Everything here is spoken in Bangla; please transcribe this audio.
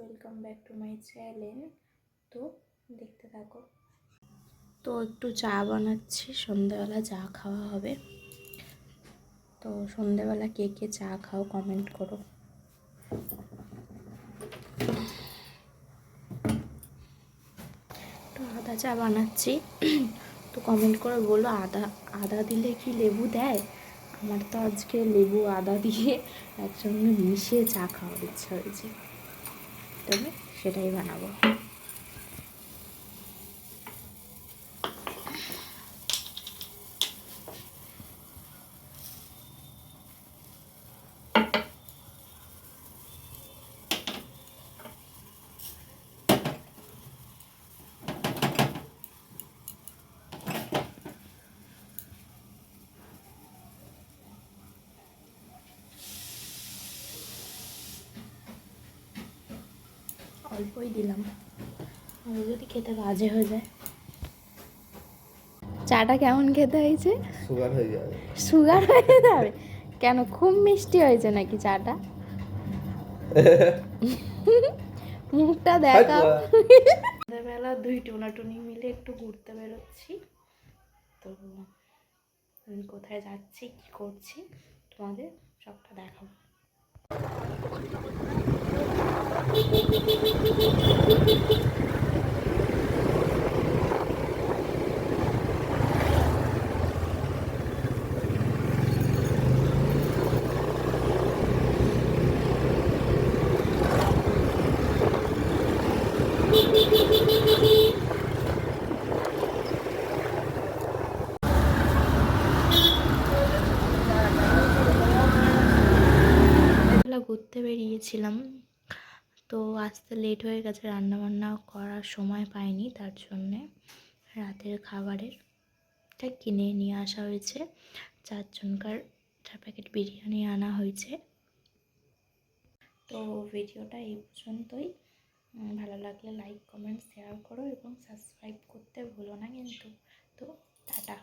Welcome back to my channel তো দেখতে থাকো। তো একটু চা বানাচ্ছি, সন্ধ্যাবেলা চা খাওয়া হবে। তো সন্ধ্যাবেলা কে কে চা খাও কমেন্ট করো। তো আদা চা বানাচ্ছি। তো কমেন্ট করে বলো, আদা আদা দিলে কি লেবু দেয়? আমার তো আজকে লেবু, আদা দিয়ে একসঙ্গে মিশিয়ে চা খাওয়ার ইচ্ছা হয়েছে। তবে সেটাই বানাবো। অল্পই দিলাম। যদি খেতে বাজে হয়ে যায়। চাটা কেমন খেতে হয়েছে? সুগার হয়ে যাবে। সুগার হয়ে যাবে? কেন? খুব মিষ্টি হয়েছে নাকি চাটা? মুখটা দেখাও। সন্ধ্যাবেলা দুই টোনাটুনি মিলে একটু ঘুরতে বেরোচ্ছি। তো আমি কোথায় যাচ্ছি কি করছি তোমাদের সবটা দেখাবো। বেলা ঘুরতে বেরিয়েছিলাম। তো আসতে লেট হয়ে গেছে রান্নাবান্না করার সময় পাইনি তার জন্যে রাতের খাবারের এটা কিনে নিয়ে আসা হয়েছে। চারজনকার চার প্যাকেট বিরিয়ানি আনা হয়েছে। তো ভিডিওটা এই পর্যন্তই। ভালো লাগলে লাইক কমেন্ট শেয়ার করো এবং সাবস্ক্রাইব করতে ভুলো না কিন্তু। তো টাটা।